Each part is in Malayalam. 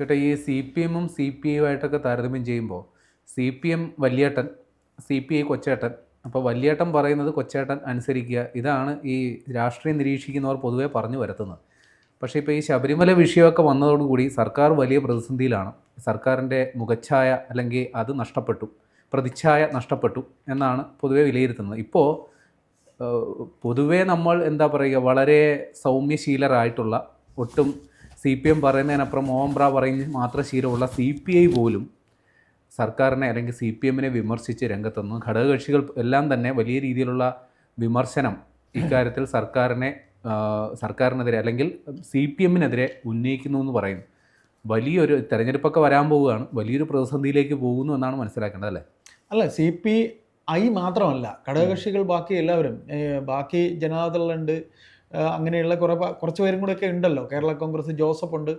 ചേട്ടാ ഈ സി പി എമ്മും സി പി ഐയുമായിട്ടൊക്കെ താരതമ്യം ചെയ്യുമ്പോൾ സി പി എം വലിയേട്ടൻ സി പി ഐ കൊച്ചേട്ടൻ അപ്പോൾ വലിയേട്ടൻ പറയുന്നത് കൊച്ചേട്ടൻ അനുസരിക്കുക ഇതാണ് ഈ രാഷ്ട്രീയം നിരീക്ഷിക്കുന്നവർ പൊതുവേ പറഞ്ഞു വരുത്തുന്നത്. പക്ഷേ ഇപ്പോൾ ഈ ശബരിമല വിഷയമൊക്കെ വന്നതോടുകൂടി സർക്കാർ വലിയ പ്രതിസന്ധിയിലാണ്. സർക്കാരിന്റെ മുഖച്ഛായ അല്ലെങ്കിൽ അത് നഷ്ടപ്പെട്ടു പ്രതിച്ഛായ നഷ്ടപ്പെട്ടു എന്നാണ് പൊതുവെ വിലയിരുത്തുന്നത്. ഇപ്പോൾ പൊതുവേ നമ്മൾ എന്താ പറയുക വളരെ സൗമ്യശീലരായിട്ടുള്ള ഒട്ടും സി പി എം പറയുന്നതിനപ്പുറം ഓംബ്ര പറയുന്ന മാത്രം ശീലമുള്ള സി പി ഐ പോലും സർക്കാരിനെ അല്ലെങ്കിൽ സി പി എമ്മിനെ വിമർശിച്ച് രംഗത്തുനിന്നു ഘടകകക്ഷികൾ എല്ലാം തന്നെ വലിയ രീതിയിലുള്ള വിമർശനം ഇക്കാര്യത്തിൽ സർക്കാരിനെ സർക്കാരിനെതിരെ അല്ലെങ്കിൽ സി പി എമ്മിനെതിരെ ഉന്നയിക്കുന്നു എന്ന് പറയുന്നു. വലിയൊരു തെരഞ്ഞെടുപ്പൊക്കെ വരാൻ പോവുകയാണ്. വലിയൊരു പ്രതിസന്ധിയിലേക്ക് പോകുന്നു എന്നാണ് മനസ്സിലാക്കേണ്ടത് അല്ലേ? അല്ല സി പി ഐ മാത്രമല്ല ഘടകകക്ഷികൾ ബാക്കി എല്ലാവരും ബാക്കി ജനതാദളുണ്ട് അങ്ങനെയുള്ള കുറേ കുറച്ച് പേരും കൂടെയൊക്കെ ഉണ്ടല്ലോ. കേരള കോൺഗ്രസ് ജോസഫ് ഉണ്ട്.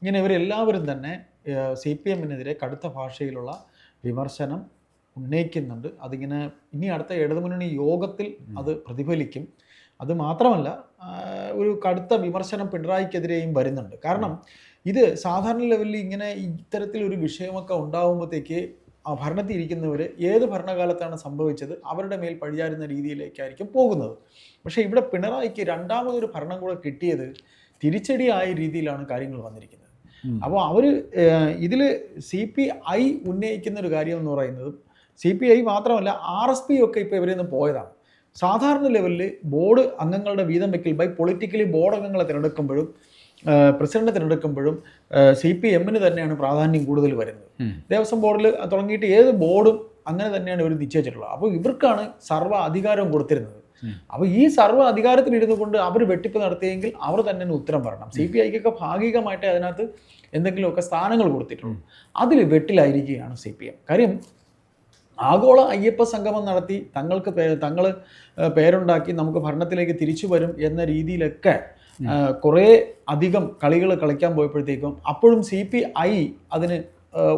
ഇങ്ങനെ ഇവരെല്ലാവരും തന്നെ സി പി എമ്മിനെതിരെ കടുത്ത ഭാഷയിലുള്ള വിമർശനം ഉന്നയിക്കുന്നുണ്ട്. അതിങ്ങനെ ഇനി അടുത്ത ഇടതുമുന്നണി യോഗത്തിൽ അത് പ്രതിഫലിക്കും. അത് മാത്രമല്ല ഒരു കടുത്ത വിമർശനം പിണറായിക്കെതിരെയും വരുന്നുണ്ട്. കാരണം ഇത് സാധാരണ ലെവലിൽ ഇങ്ങനെ ഇത്തരത്തിൽ ഒരു വിഷയമൊക്കെ ഉണ്ടാകുമ്പോഴത്തേക്ക് ഭരണത്തിൽ ഇരിക്കുന്നവർ ഏത് ഭരണകാലത്താണ് സംഭവിച്ചത്? അവരുടെ മേൽ പഴിയാരുന്ന രീതിയിലേക്കായിരിക്കും പോകുന്നത്. പക്ഷേ ഇവിടെ പിണറായിക്ക് രണ്ടാമതൊരു ഭരണം കൂടെ കിട്ടിയത് തിരിച്ചടിയായ രീതിയിലാണ് കാര്യങ്ങൾ വന്നിരിക്കുന്നത്. അപ്പോൾ അവർ ഇതിൽ സി പി ഐ ഉന്നയിക്കുന്ന ഒരു കാര്യം എന്ന് പറയുന്നത് സി പി ഐ മാത്രമല്ല ആർ എസ് പി ഒക്കെ ഇപ്പോൾ ഇവരിൽ നിന്ന് പോയതാണ്. സാധാരണ ലെവലിൽ ബോർഡ് അംഗങ്ങളുടെ വീതം വെക്കൽ ബൈ പൊളിറ്റിക്കലി ബോർഡ് അംഗങ്ങളെ തിരഞ്ഞെടുക്കുമ്പോഴും പ്രസിഡന്റ് തിരഞ്ഞെടുക്കുമ്പോഴും സി പി എമ്മിന് തന്നെയാണ് പ്രാധാന്യം കൂടുതൽ വരുന്നത്. ദേവസ്വം ബോർഡിൽ തുടങ്ങിയിട്ട് ഏത് ബോർഡും അങ്ങനെ തന്നെയാണ് ഇവർ നിശ്ചയിച്ചിട്ടുള്ളത്. അപ്പോൾ ഇവർക്കാണ് സർവ അധികാരവും കൊടുത്തിരുന്നത്. അപ്പോൾ ഈ സർവ അധികാരത്തിലിരുന്നു കൊണ്ട് അവർ വെട്ടിപ്പ് നടത്തിയെങ്കിൽ അവർ തന്നെ ഉത്തരം പറയണം. സി പി ഐക്കൊക്കെ ഭാഗികമായിട്ട് അതിനകത്ത് എന്തെങ്കിലുമൊക്കെ സ്ഥാനങ്ങൾ കൊടുത്തിട്ടുള്ളൂ അതിൽ വെട്ടിലായിരിക്കുകയാണ് സി പി എം. കാര്യം ആഗോള അയ്യപ്പ സംഗമം നടത്തി തങ്ങൾക്ക് തങ്ങൾ പേരുണ്ടാക്കി നമുക്ക് ഭരണത്തിലേക്ക് തിരിച്ചു വരും എന്ന രീതിയിലൊക്കെ കുറേ അധികം കളികൾ കളിക്കാൻ പോയപ്പോഴത്തേക്കും അപ്പോഴും സി പി ഐ അതിന്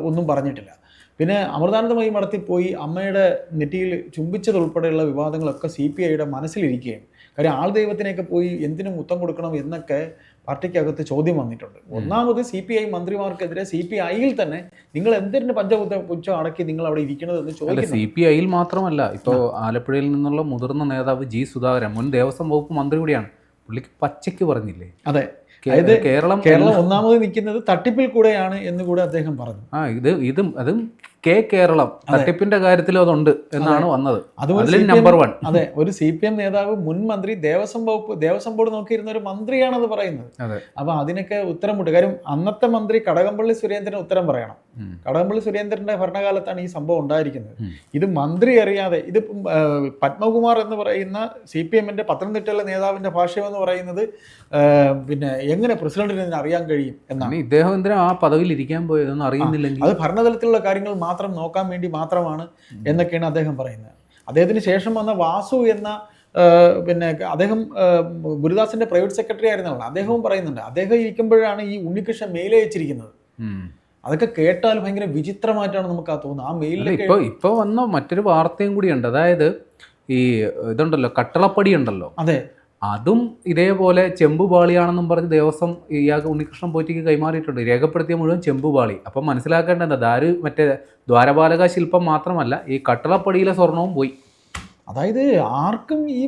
ഒന്നും പറഞ്ഞിട്ടില്ല. പിന്നെ അമൃതാനന്ദമയി മഠത്തിൽ പോയി അമ്മയുടെ നെറ്റിയിൽ ചുംബിച്ചതുൾപ്പെടെയുള്ള വിവാദങ്ങളൊക്കെ സി പി ഐയുടെ മനസ്സിലിരിക്കുകയാണ്. കാര്യം ആൾ ദൈവത്തിനെയൊക്കെ പോയി എന്തിനു മുത്തം കൊടുക്കണം എന്നൊക്കെ പാർട്ടിക്കകത്ത് ചോദ്യം വന്നിട്ടുണ്ട്. ഒന്നാമത് സി പി ഐ മന്ത്രിമാർക്കെതിരെ സി പി ഐയിൽ തന്നെ നിങ്ങൾ എന്തിനു പഞ്ചബുദ്ധ പുച്ഛം അടക്കി നിങ്ങൾ അവിടെ ഇരിക്കുന്നത് എന്ന് ചോദിക്കുന്നു സി പി ഐയിൽ മാത്രമല്ല ഇപ്പോൾ ആലപ്പുഴയിൽ നിന്നുള്ള മുതിർന്ന നേതാവ് ജി സുധാകരൻ മുൻ ദേവസ്വം വകുപ്പ് മന്ത്രി കൂടിയാണ്. പുള്ളിക്ക് പച്ചയ്ക്ക് പറഞ്ഞില്ലേ? അതെ. അതായത് കേരളം കേരളം ഒന്നാമത് നിൽക്കുന്നത് തട്ടിപ്പിൽ കൂടെയാണ് എന്ന് കൂടെ അദ്ദേഹം പറഞ്ഞു. ആ ഇത് ഇതും അതും കെ കേരളം തട്ടിപ്പിന്റെ കാര്യത്തിലും അതുണ്ട് എന്നാണ് വന്നത്. അതും ഒരു അതിലും CPM നമ്പർ വൺ അതെ ഒരു സി പി എം നേതാവ് മുൻ മന്ത്രി ദേവസ്വം വകുപ്പ് ദേവസ്വം ബോർഡ് നോക്കിയിരുന്ന ഒരു മന്ത്രിയാണത് പറയുന്നത്. അപ്പൊ അതിനൊക്കെ ഉത്തരം മുട്ട് കാര്യം അന്നത്തെ മന്ത്രി കടകംപള്ളി സുരേന്ദ്രൻ ഉത്തരം പറയണം. കടകംപള്ളി സുരേന്ദ്രന്റെ ഭരണകാലത്താണ് ഈ സംഭവം ഉണ്ടായിരിക്കുന്നത്. ഇത് മന്ത്രി അറിയാതെ ഇത് പത്മകുമാർ എന്ന് പറയുന്ന സി പി എമ്മിന്റെ പത്തനംതിട്ടയിലെ നേതാവിന്റെ ഭാഷ്യം എന്ന് പറയുന്നത് പിന്നെ എങ്ങനെ പ്രസിഡന്റിന് ഇതിനെ അറിയാൻ കഴിയും എന്നാണ്. ഇദ്ദേഹം എന്തിനാ ആ പദവിയിൽ ഇരിക്കാൻ പോയതൊന്നും അറിയുന്നില്ലെങ്കിൽ? അത് ഭരണതലത്തിലുള്ള കാര്യങ്ങൾ മാത്രം നോക്കാൻ വേണ്ടി മാത്രമാണ് എന്നൊക്കെയാണ് അദ്ദേഹം പറയുന്നത്. അദ്ദേഹത്തിന് ശേഷം വന്ന വാസു എന്ന പിന്നെ അദ്ദേഹം ഗുരുദാസിന്റെ പ്രൈവറ്റ് സെക്രട്ടറി ആയിരുന്നല്ലോ. അദ്ദേഹവും പറയുന്നുണ്ട് അദ്ദേഹം ഇരിക്കുമ്പോഴാണ് ഈ ഉണ്ണികൃഷ്ണൻ മെയിൽ അയച്ചിരിക്കുന്നത്. അതൊക്കെ കേട്ടാൽ ഭയങ്കര വിചിത്രമായിട്ടാണ് നമുക്ക് ആ തോന്നുന്നത്. ആ മെയിൽ മെയിലൊക്കെ ഇപ്പൊ ഇപ്പൊ വന്ന മറ്റൊരു വാർത്തയും കൂടിയുണ്ട് അതായത് ഈ ഇതുണ്ടല്ലോ കട്ടളപ്പടി ഉണ്ടല്ലോ. അതെ. അതും ഇതേപോലെ ചെമ്പുപാളിയാണെന്നും പറഞ്ഞ് ദേവസ്വം ഇയാൾക്ക് ഉണ്ണികൃഷ്ണൻ പോറ്റിക്ക് കൈമാറിയിട്ടുണ്ട്. രേഖപ്പെടുത്തിയ മുഴുവൻ ചെമ്പുപാളി. അപ്പം മനസ്സിലാക്കേണ്ടത് ദാരു മറ്റേ ദ്വാരപാലക ശില്പം മാത്രമല്ല ഈ കട്ടളപ്പടിയിലെ സ്വർണവും പോയി. അതായത് ആർക്കും ഈ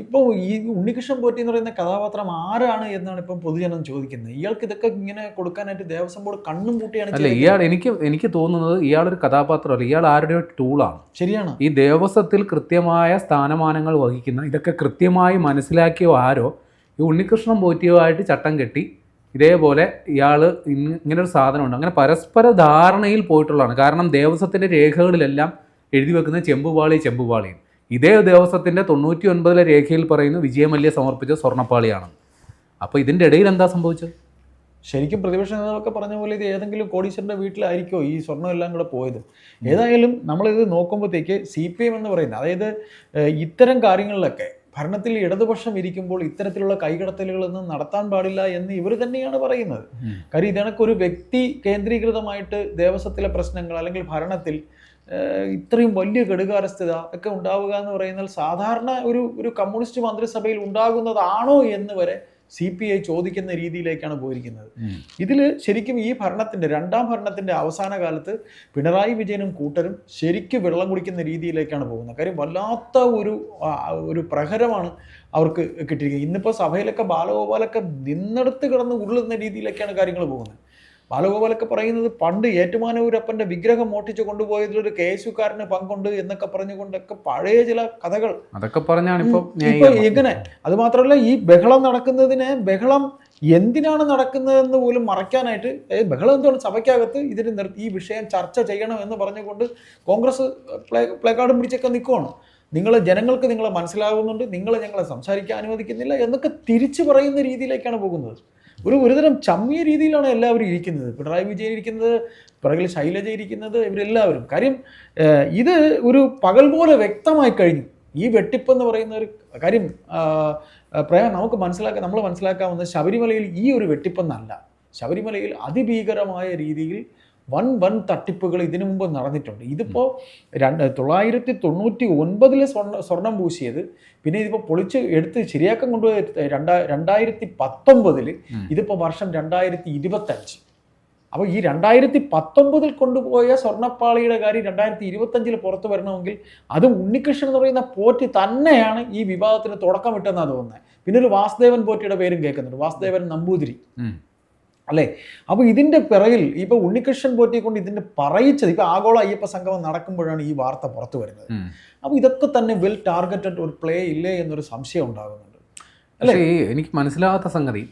ഇപ്പോൾ ഈ ഉണ്ണികൃഷ്ണൻ പോറ്റി എന്ന് പറയുന്ന കഥാപാത്രം ആരാണ് എന്നാണ് ഇപ്പം പൊതുജനം ചോദിക്കുന്നത്. ഇയാൾക്ക് ഇതൊക്കെ ഇങ്ങനെ കൊടുക്കാനായിട്ട് ദേവസ്വം ബോർഡ് കണ്ണും കൂട്ടിയാണ് അല്ല ഇയാൾ എനിക്ക് എനിക്ക് തോന്നുന്നത് ഇയാളൊരു കഥാപാത്രമല്ല ഇയാൾ ആരുടെ ടൂളാണ്. ശരിയാണ്. ഈ ദേവസ്വത്തിൽ കൃത്യമായ സ്ഥാനമാനങ്ങൾ വഹിക്കുന്ന ഇതൊക്കെ കൃത്യമായി മനസ്സിലാക്കിയോ ആരോ ഈ ഉണ്ണികൃഷ്ണൻ പോറ്റിയുമായിട്ട് ചട്ടം കെട്ടി ഇതേപോലെ ഇയാൾ ഇങ്ങനൊരു സാധനമുണ്ട്. അങ്ങനെ പരസ്പര ധാരണയിൽ പോയിട്ടുള്ളതാണ്. കാരണം ദേവസ്വത്തിന്റെ രേഖകളിലെല്ലാം എഴുതി വെക്കുന്ന ചെമ്പുപാളി ചെമ്പുപാളി ഇതേ ദേവസ്വത്തിന്റെ തൊണ്ണൂറ്റി ഒൻപതിലെ രേഖയിൽ പറയുന്നു വിജയമല്യ സമർപ്പിച്ച സ്വർണപ്പാളിയാണ് അപ്പോൾ ഇതിന്റെ ഇടയിൽ എന്താ സംഭവിച്ചത്? ശരിക്കും പ്രതിപക്ഷ നേതാവൊക്കെ പറഞ്ഞ പോലെ ഇത് ഏതെങ്കിലും കോടീശ്വരന്റെ വീട്ടിലായിരിക്കോ ഈ സ്വർണം എല്ലാം കൂടെ പോയത്? ഏതായാലും നമ്മളിത് നോക്കുമ്പോഴത്തേക്ക് സി പി എം എന്ന് പറയുന്നത് അതായത് ഇത്തരം കാര്യങ്ങളിലൊക്കെ ഭരണത്തിൽ ഇടതുപക്ഷം ഇരിക്കുമ്പോൾ ഇത്തരത്തിലുള്ള കൈകടത്തലുകളൊന്നും നടത്താൻ പാടില്ല എന്ന് ഇവർ തന്നെയാണ് പറയുന്നത്. കാര്യം കാര്യം ഇതണക്കൊരു വ്യക്തി കേന്ദ്രീകൃതമായിട്ട് ദേവസ്വത്തിലെ പ്രശ്നങ്ങൾ അല്ലെങ്കിൽ ഭരണത്തിൽ ഇത്രയും വലിയ ഘടകാരസ്ഥിത ഒക്കെ ഉണ്ടാവുക എന്ന് പറയുന്നത് സാധാരണ ഒരു ഒരു കമ്മ്യൂണിസ്റ്റ് മന്ത്രിസഭയിൽ ഉണ്ടാകുന്നതാണോ എന്ന് വരെ സി പി ഐ ചോദിക്കുന്ന രീതിയിലേക്കാണ് പോയിരിക്കുന്നത്. ഇതിൽ ശരിക്കും ഈ ഭരണത്തിന്റെ രണ്ടാം ഭരണത്തിന്റെ അവസാന കാലത്ത് പിണറായി വിജയനും കൂട്ടരും ശരിക്കും വെള്ളം കുടിക്കുന്ന രീതിയിലേക്കാണ് പോകുന്നത്. കാര്യം വല്ലാത്ത ഒരു ഒരു പ്രഹരമാണ് അവർക്ക് കിട്ടിയിരിക്കുന്നത്. ഇന്നിപ്പോൾ സഭയിലൊക്കെ ബാലഗോപാലൊക്കെ നിന്നെടുത്ത് കിടന്ന് ഉരുളുന്ന രീതിയിലേക്കാണ് കാര്യങ്ങൾ പോകുന്നത്. ബാലഗോപാലൊക്കെ പറയുന്നത് പണ്ട് ഏറ്റുമാനൂരപ്പന്റെ വിഗ്രഹം മോട്ടിച്ച് കൊണ്ടുപോയതിൽ ഒരു എസ് പങ്കുണ്ട് എന്നൊക്കെ പറഞ്ഞുകൊണ്ടൊക്കെ പഴയ ചില കഥകൾ. അതൊക്കെ പറഞ്ഞാണ് ഇപ്പൊ ഇങ്ങനെ. അത് മാത്രമല്ല ഈ ബഹളം നടക്കുന്നതിന് ബഹളം എന്തിനാണ് നടക്കുന്നതെന്ന് പോലും മറയ്ക്കാനായിട്ട് ബഹളം എന്തുകൊണ്ട് സഭയ്ക്കകത്ത് ഇതിന് നിർ ഈ വിഷയം ചർച്ച ചെയ്യണം എന്ന് പറഞ്ഞുകൊണ്ട് കോൺഗ്രസ് പ്ലേ പ്ലേ കാർഡും പിടിച്ചൊക്കെ നിൽക്കുവാണ് നിങ്ങൾ ജനങ്ങൾക്ക് നിങ്ങളെ മനസ്സിലാകുന്നുണ്ട് നിങ്ങൾ ഞങ്ങളെ സംസാരിക്കാൻ അനുവദിക്കുന്നില്ല എന്നൊക്കെ തിരിച്ചു പറയുന്ന രീതിയിലേക്കാണ് പോകുന്നത്. ഒരു ഒരുതരം ചമ്മിയ രീതിയിലാണ് എല്ലാവരും ഇരിക്കുന്നത്. പിണറായി വിജയൻ ഇരിക്കുന്നത് പിറകിൽ ശൈലജ ഇരിക്കുന്നത് ഇവരെല്ലാവരും. കാര്യം ഇത് ഒരു പകൽ പോലെ വ്യക്തമായി കഴിഞ്ഞു. ഈ വെട്ടിപ്പെന്ന് പറയുന്ന ഒരു കാര്യം പ്രയാ നമുക്ക് മനസ്സിലാക്കാൻ നമ്മൾ മനസ്സിലാക്കാവുന്നത് ശബരിമലയിൽ ഈ ഒരു വെട്ടിപ്പെന്നല്ല. ശബരിമലയിൽ അതിഭീകരമായ രീതിയിൽ വൻ വൻ തട്ടിപ്പുകൾ ഇതിനു മുമ്പ് നടന്നിട്ടുണ്ട്. ഇതിപ്പോൾ രണ്ട് തൊള്ളായിരത്തി തൊണ്ണൂറ്റി ഒൻപതിൽ സ്വർണ സ്വർണം പൂശിയത് പിന്നെ ഇതിപ്പോൾ പൊളിച്ച് എടുത്ത് ശരിയാക്കം കൊണ്ടുപോയ രണ്ടാ രണ്ടായിരത്തി പത്തൊമ്പതിൽ ഇതിപ്പോൾ വർഷം രണ്ടായിരത്തി ഇരുപത്തഞ്ച് അപ്പോൾ ഈ രണ്ടായിരത്തി പത്തൊമ്പതിൽ കൊണ്ടുപോയ സ്വർണപ്പാളിയുടെ കാര്യം രണ്ടായിരത്തി ഇരുപത്തഞ്ചിൽ പുറത്തു വരണമെങ്കിൽ അത് ഉണ്ണികൃഷ്ണൻ എന്ന് പറയുന്ന പോറ്റി തന്നെയാണ് ഈ വിവാദത്തിന് തുടക്കം തുടക്കമിട്ടെന്നാണ് തോന്നുന്നത് പിന്നെ ഒരു വാസുദേവൻ പോറ്റിയുടെ പേരും കേൾക്കുന്നുണ്ട്. വാസുദേവൻ നമ്പൂതിരി. അല്ലേ? അപ്പോൾ ഇതിന്റെ പിറകിൽ ഇപ്പോൾ ഉണ്ണികൃഷ്ണൻ പോറ്റിയെ കൊണ്ട് ഇതിന്റെ പറയിച്ചത് ഇപ്പോൾ ആഗോള അയ്യപ്പ സംഗമം നടക്കുമ്പോഴാണ് ഈ വാർത്ത പുറത്തു വരുന്നത്. അപ്പോൾ ഇതൊക്കെ തന്നെ വെൽ ടാർഗറ്റഡ് ഒരു പ്ലേ ഇല്ലേ എന്നൊരു സംശയം ഉണ്ടാകുന്നുണ്ട്. അല്ലേ? എനിക്ക് മനസ്സിലാകാത്ത സംഗതി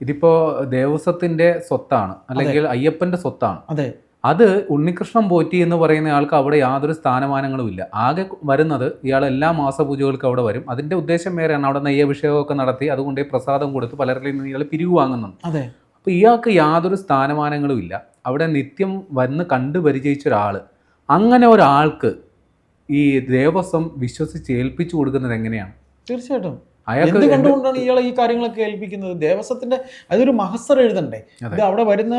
ഇതിപ്പോ ദേവസ്വത്തിന്റെ സ്വത്താണ് അല്ലെങ്കിൽ അയ്യപ്പന്റെ സ്വത്താണ്. അതെ. അത് ഉണ്ണികൃഷ്ണൻ പോറ്റി എന്ന് പറയുന്ന ആൾക്ക് അവിടെ യാതൊരു സ്ഥാനമാനങ്ങളും ഇല്ല. ആകെ വരുന്നത് ഇയാൾ എല്ലാ മാസപൂജകൾക്കും അവിടെ വരും. അതിന്റെ ഉദ്ദേശം വേറെയാണ്. അവിടെ നെയ്യഭിഷേകമൊക്കെ നടത്തി അതുകൊണ്ട് പ്രസാദം കൊടുത്ത് പലരിൽ നിന്ന് ഇയാൾ പിരിവ് വാങ്ങുന്നുണ്ട്. അതെ. അപ്പോൾ ഇയാൾക്ക് യാതൊരു സ്ഥാനമാനങ്ങളും ഇല്ല. അവിടെ നിത്യം വന്ന് കണ്ടു പരിചയിച്ച ഒരാൾ അങ്ങനെ ഒരാൾക്ക് ഈ ദേവസ്വം വിശ്വസിച്ച് ഏൽപ്പിച്ചു കൊടുക്കുന്നത് എങ്ങനെയാണ്? തീർച്ചയായിട്ടും. എന്ത് കണ്ടുകൊണ്ടാണ് ഇയാളെ ഈ കാര്യങ്ങളൊക്കെ ഏൽപ്പിക്കുന്നത്? ദേവസ്വത്തിന്റെ അതൊരു മഹസർ എഴുതണ്ടേ? ഇത് അവിടെ വരുന്ന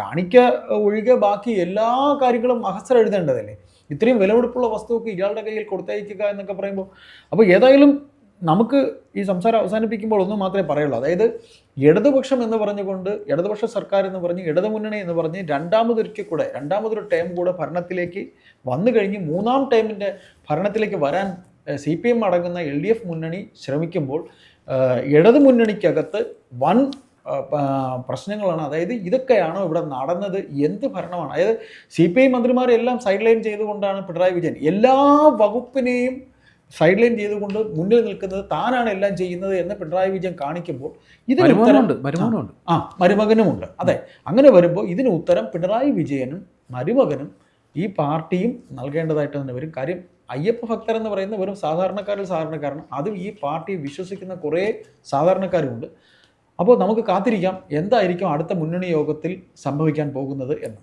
കാണിക്ക ഒഴികെ ബാക്കി എല്ലാ കാര്യങ്ങളും മഹസർ എഴുതേണ്ടതല്ലേ? ഇത്രയും വിലപിടിപ്പുള്ള വസ്തുവൊക്കെ ഇയാളുടെ കയ്യിൽ കൊടുത്തയക്കുക എന്നൊക്കെ പറയുമ്പോൾ അപ്പോൾ ഏതായാലും നമുക്ക് ഈ സംസാരം അവസാനിപ്പിക്കുമ്പോൾ ഒന്നും മാത്രമേ പറയുള്ളൂ. അതായത് ഇടതുപക്ഷം എന്ന് പറഞ്ഞുകൊണ്ട് ഇടതുപക്ഷ സർക്കാർ എന്ന് പറഞ്ഞ് ഇടതുമുന്നണി എന്ന് പറഞ്ഞ് രണ്ടാമതൊരിക്കൽ കൂടെ രണ്ടാമതൊരു ടൈം കൂടെ ഭരണത്തിലേക്ക് വന്നു കഴിഞ്ഞ് മൂന്നാം ടൈമിന്റെ ഭരണത്തിലേക്ക് വരാൻ സി പി എം അടങ്ങുന്ന എൽ ഡി എഫ് മുന്നണി ശ്രമിക്കുമ്പോൾ ഇടതുമുന്നണിക്കകത്ത് ഇടതു മുന്നണിക്കകത്ത് വൻ പ്രശ്നങ്ങളാണ്. അതായത് ഇതൊക്കെയാണോ ഇവിടെ നടന്നത്? എന്ത് ഭരണമാണ്? അതായത് സി പി ഐ മന്ത്രിമാരെല്ലാം സൈഡ് ലൈൻ ചെയ്തുകൊണ്ടാണ് പിണറായി വിജയൻ എല്ലാ വകുപ്പിനെയും സൈഡ് ലൈൻ ചെയ്തുകൊണ്ട് മുന്നിൽ നിൽക്കുന്നത് താനാണ് എല്ലാം ചെയ്യുന്നത് എന്ന് പിണറായി വിജയൻ കാണിക്കുമ്പോൾ ഇതിന് ഉത്തരം മരുമകനുണ്ട് ആ മരുമകനുമുണ്ട്. അതെ അങ്ങനെ വരുമ്പോൾ ഇതിന് ഉത്തരം പിണറായി വിജയനും മരുമകനും ഈ പാർട്ടിയും നൽകേണ്ടതായിട്ട് തന്നെ വരും. കാര്യം അയ്യപ്പ ഭക്തർ എന്ന് പറയുന്ന വെറും സാധാരണക്കാരിൽ സാധാരണക്കാരൻ അതും ഈ പാർട്ടിയെ വിശ്വസിക്കുന്ന കുറേ സാധാരണക്കാരുമുണ്ട്. അപ്പോൾ നമുക്ക് കാത്തിരിക്കാം. എന്തായിരിക്കും അടുത്ത മുന്നണി യോഗത്തിൽ സംഭവിക്കാൻ പോകുന്നത് എന്ന്.